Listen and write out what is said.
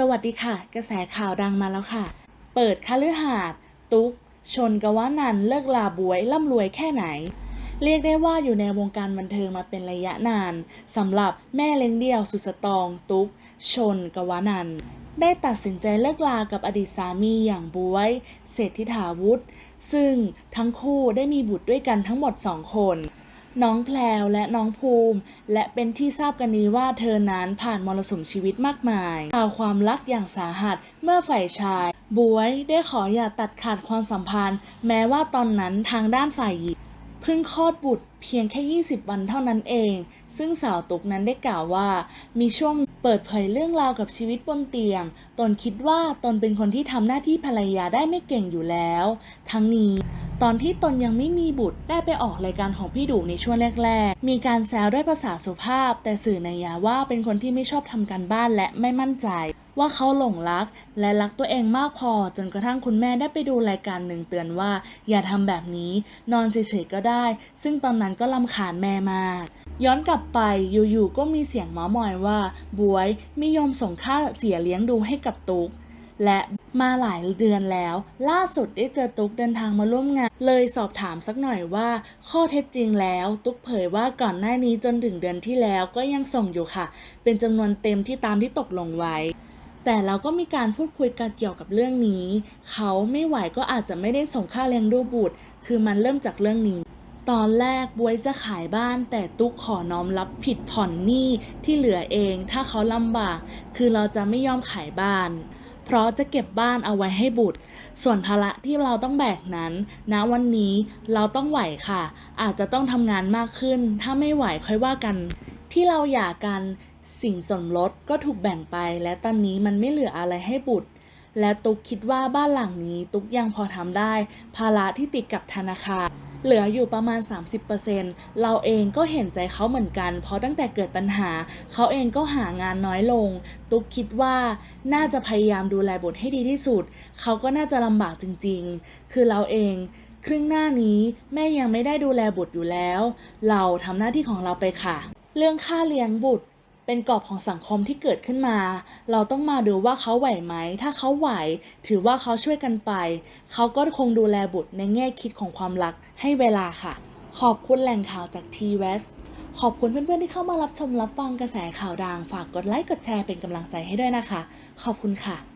สวัสดีค่ะ กระแสข่าวดังมาแล้วค่ะ เปิดคฤหาสน์ตุ๊ก ชนกวานันเลิกลาบวยร่ำรวยแค่ไหน เรียกได้ว่าอยู่ในวงการบันเทิงมาเป็นระยะนานสำหรับแม่เลี้ยงเดี่ยวสุดสตองตุ๊ก ชนกวานันได้ตัดสินใจเลิกลากับอดีตสามีอย่างบวย เศรษฐิถาวุฒิซึ่งทั้งคู่ได้มีบุตรด้วยกันทั้งหมดสองคน น้องแพลวและน้องภูมิ และเป็นที่ทราบกันดีว่าเธอนั้นผ่านมรสุมชีวิตมากมายข่าวความรักอย่างสาหัสเมื่อฝ่ายชายบวยได้ขออย่าตัดขาดความสัมพันธ์ แม้ว่าตอนนั้นทางด้านฝ่ายหญิงเพิ่งคลอดบุตร เพียงแค่ 20 วันเท่านั้นเอง ซึ่งสาวตุกนั้นได้กล่าวว่า มีช่วงเปิดเผยเรื่องราวกับชีวิตบนเตียง ตนคิดว่าตนเป็นคนที่ทำหน้าที่ภรรยาได้ไม่เก่งอยู่แล้ว ทั้งนี้ตอนที่ตนยังไม่มีบุตรได้ไปออกรายการของพี่ดูในช่วงแรก ๆ มีการแซวด้วยภาษาสุภาพ แต่สื่อในยยาว่าเป็นคนที่ไม่ชอบทำการบ้านและไม่มั่นใจ ว่าเขาหลงรัก และรักตัวเองมากพอ จนกระทั่งคุณแม่ได้ไปดูรายการหนึ่งเตือนว่า อย่าทำแบบนี้ นอนเฉยๆก็ได้ ซึ่งตอนนั้นก็ลำคาญแม่มาก ย้อนกลับไปอยู่ๆก็มีเสียงเมาส์มอยว่าบวยไม่ยอมส่งค่าเสียเลี้ยงดูให้กับตุ๊กและมาหลายเดือนแล้ว ล่าสุดได้เจอตุ๊กเดินทางมาร่วมงาน เลยสอบถามสักหน่อยว่า ข้อเท็จจริงแล้ว ตุ๊กเผยว่าก่อนหน้านี้จนถึงเดือนที่แล้วก็ยังส่งอยู่ค่ะ เป็นจำนวนเต็มที่ตามที่ตกลงไว้ แต่เราก็มีการพูดคุยกันเกี่ยวกับเรื่องนี้ เขาไม่ไหวก็อาจจะไม่ได้ส่งค่าเลี้ยงดูบุตร คือมันเริ่มจากเรื่องนี้ ตอนแรกบวยจะขายบ้านแต่ตุ๊กขอน้อมรับผิดผ่อนหนี้ที่เหลือเองถ้าเขาลำบาก คือเราจะไม่ยอมขายบ้าน เพราะจะเก็บบ้านเอาไว้ให้บุตร ส่วนภาระที่เราต้องแบกนั้นณวันนี้เราต้องไหวค่ะ อาจจะต้องทำงานมากขึ้น ถ้าไม่ไหวค่อยว่ากัน ที่เราหย่ากันสินสมรสก็ถูกแบ่งไป และตอนนี้มันไม่เหลืออะไรให้บุตรและตุ๊กคิดว่าบ้านหลังนี้ตุ๊กยังพอทำได้ ภาระที่ติดกับธนาคาร เหลืออยู่ประมาณ 30%เราเองก็เห็นใจเขาเหมือนกัน เพราะตั้งแต่เกิดปัญหา เขาเองก็หางานน้อยลง ตุ๊กคิดว่าน่าจะพยายามดูแลบุตรให้ดีที่สุด เขาก็น่าจะลำบากจริง ๆ คือเราเองครึ่งหน้านี้แม่ยังไม่ได้ดูแลบุตรอยู่แล้ว เราทำหน้าที่ของเราไปค่ะ เรื่องค่าเลี้ยงบุตร เป็นกรอบของสังคมที่เกิดขึ้นมา เราต้องมาดูว่าเขาไหวไหม ถ้าเขาไหว ถือว่าเขาช่วยกันไป เขาก็คงดูแลบุตรในแง่คิดของความรักให้เวลาค่ะ ขอบคุณแหล่งข่าวจาก T West ขอบคุณเพื่อนๆที่เข้ามารับชมรับฟังกระแสข่าวดัง ฝากกดไลค์กดแชร์เป็นกำลังใจให้ด้วยนะคะ ขอบคุณค่ะ